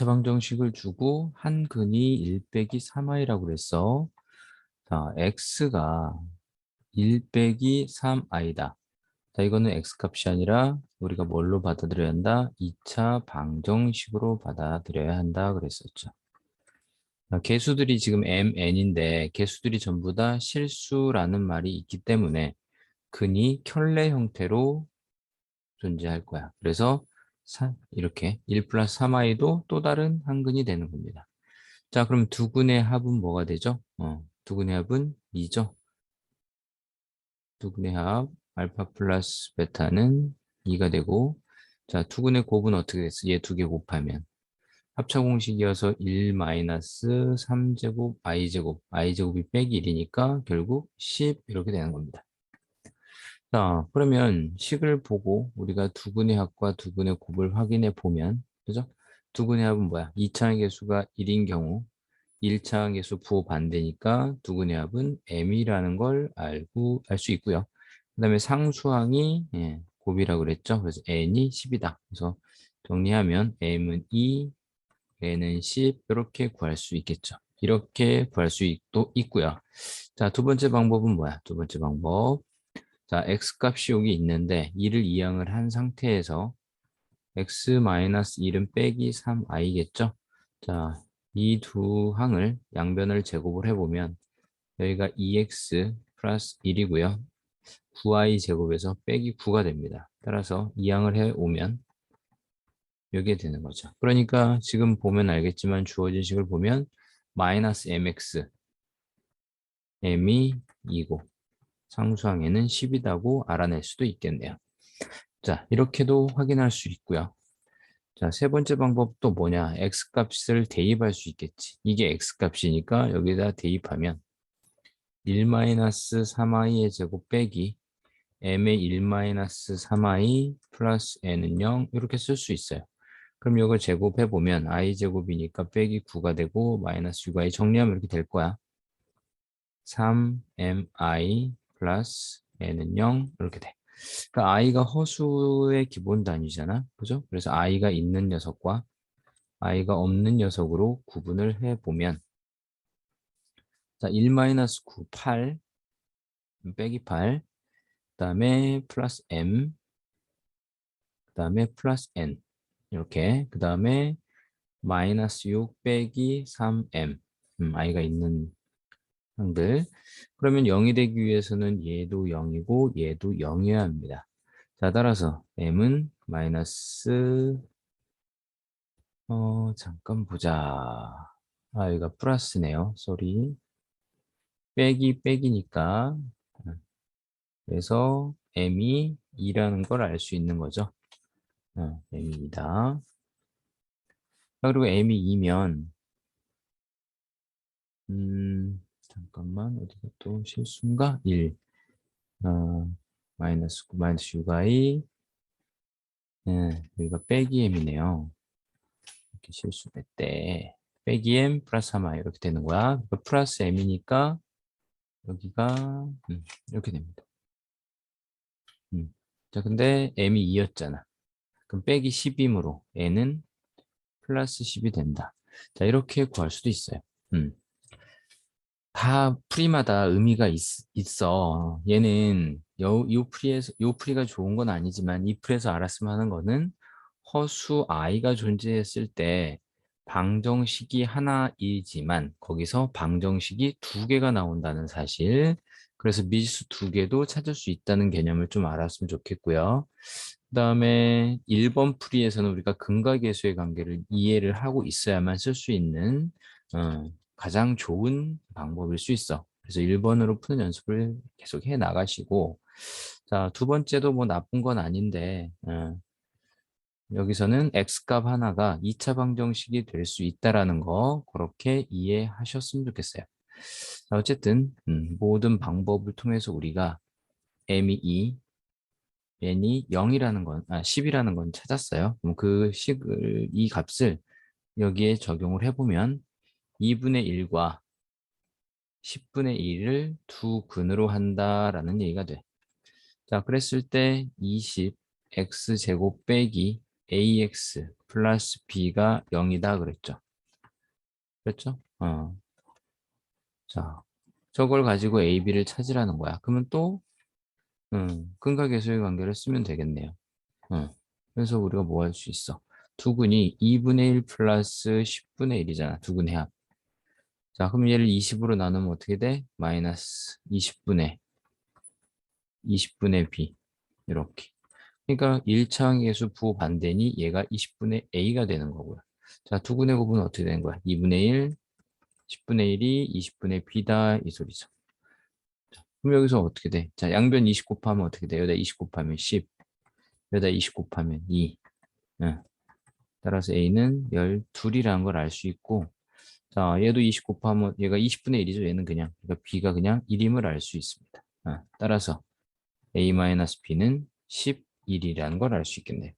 2차 방정식을 주고 한 근이 1 빼기 3i라고 그랬어. 자, x가 1 빼기 3i다. 자, 이거는 x값이 아니라 우리가 뭘로 받아들여야 한다? 2차 방정식으로 받아들여야 한다 그랬었죠. 자, 개수들이 지금 m, n인데 개수들이 전부 다 실수라는 말이 있기 때문에 근이 켤레 형태로 존재할 거야. 그래서 사, 이렇게 1 플러스 3i도 또 다른 한근이 되는 겁니다. 자, 그럼 두 근의 합은 뭐가 되죠? 어, 두 근의 합은 2죠. 두 근의 합 알파 플러스 베타는 2가 되고 자, 두 근의 곱은 어떻게 됐어? 얘 두 개 곱하면 합차 공식이어서 1 마이너스 3제곱 i제곱 i제곱이 빼기 1이니까 결국 10 이렇게 되는 겁니다. 자, 그러면 식을 보고 우리가 두근의 합과 두근의 곱을 확인해 보면, 그죠? 두근의 합은 뭐야? 2차항 개수가 1인 경우 1차항 개수 부호 반대니까 두근의 합은 m이라는 걸 알고 알 수 있고요. 그 다음에 상수항이 예, 곱이라고 그랬죠. 그래서 n이 10이다. 그래서 정리하면 m은 2, n은 10 이렇게 구할 수 있겠죠. 이렇게 구할 수 있, 도 있고요. 자, 두 번째 방법은 뭐야? 두 번째 방법. 자, x값이 여기 있는데 2를 이항을 한 상태에서 x-1은 빼기 3i겠죠? 자, 이 두 항을 양변을 제곱을 해보면 여기가 2x 플러스 1이고요. 9i 제곱에서 빼기 9가 됩니다. 따라서 이항을 해오면 여기에 되는 거죠. 그러니까 지금 보면 알겠지만 주어진 식을 보면 마이너스 mx m이 2고 상수항에는 10이다고 알아낼 수도 있겠네요. 자, 이렇게도 확인할 수 있고요. 자, 세 번째 방법도 뭐냐? x값을 대입할 수 있겠지. 이게 x값이니까 여기다 대입하면 1-3i의 제곱 빼기 m의 1-3i 플러스 n은 0 이렇게 쓸 수 있어요. 그럼 이걸 제곱해보면 i제곱이니까 빼기 9가 되고 마이너스 6i 정리하면 이렇게 될 거야. 3mi 플러스 n은 0 이렇게 돼. 그러니까 i가 허수의 기본 단위잖아. 그죠? 그래서 i가 있는 녀석과 i가 없는 녀석으로 구분을 해 보면 자, 1-9, 8 빼기 8 그 다음에 플러스 m 그 다음에 플러스 n 이렇게 그 다음에 마이너스 6 빼기 3m 음, i가 있는 항들 그러면 0이 되기 위해서는 얘도 0이고 얘도 0이어야 합니다. 자 따라서 m은 마이너스 어 잠깐 보자 아 이거 플러스네요 쏘리 빼기 빼기니까 그래서 m이 2라는 걸 알 수 있는 거죠. 어, m이다. 그리고 m이 2면 음, 잠깐만 어디가 또 실수인가? 1 어, 마이너스 9 마이너스 6i 네, 여기가 빼기 m이네요. 이렇게 실수했대. 빼기 m 플러스 3i 이렇게 되는 거야. 그러니까 플러스 m이니까 여기가 음, 이렇게 됩니다. 음. 자, 근데 m이 2였잖아. 그럼 빼기 10이므로 n은 플러스 10이 된다. 자, 이렇게 구할 수도 있어요. 음. 다 풀이마다 의미가 있, 있어. 얘는 요, 요 풀이에서, 요 풀이가 좋은 건 아니지만 이 풀에서 알았으면 하는 거는 허수 i가 존재했을 때 방정식이 하나이지만 거기서 방정식이 두 개가 나온다는 사실 그래서 미지수 두 개도 찾을 수 있다는 개념을 좀 알았으면 좋겠고요. 그 다음에 1번 풀이에서는 우리가 근각계수의 관계를 이해를 하고 있어야만 쓸 수 있는 어, 가장 좋은 방법일 수 있어. 그래서 1번으로 푸는 연습을 계속 해 나가시고 자, 두 번째도 뭐 나쁜 건 아닌데 어, 여기서는 x값 하나가 2차 방정식이 될 수 있다라는 거 그렇게 이해하셨으면 좋겠어요. 자, 어쨌든 음, 모든 방법을 통해서 우리가 m이 2, n이 0이라는 건, 아, 10이라는 건 찾았어요. 그럼 그 식을, 이 값을 여기에 적용을 해보면 2분의 1과 10분의 1을 두 근으로 한다라는 얘기가 돼. 자, 그랬을 때 20 x제곱 빼기 ax 플러스 b가 0이다 그랬죠. 그랬죠? 어. 자, 저걸 가지고 a, b를 찾으라는 거야. 그러면 또 음, 근각계수의 관계를 쓰면 되겠네요. 음, 그래서 우리가 뭐 할 수 있어? 두근이 2분의 1 플러스 10분의 1이잖아. 두근의 합. 자, 그럼 얘를 20으로 나누면 어떻게 돼? 마이너스 20분의 20분의 b 이렇게. 그러니까 1차항 계수 부반대니 얘가 20분의 a가 되는 거고요. 자, 두근의 곱은 어떻게 되는 거야? 2분의 1, 10분의 1이 20분의 b다 이 소리죠. 자, 그럼 여기서 어떻게 돼? 자, 양변 20 곱하면 어떻게 돼? 여기다 20 곱하면 10, 여기다 20 곱하면 2. 응. 따라서 a는 12이라는 걸 알 수 있고 자, 얘도 20 곱하면 얘가 20분의 1이죠. 얘는 그냥 그러니까 b가 그냥 1임을 알 수 있습니다. 어, 따라서 a-b는 11이라는 걸 알 수 있겠네요.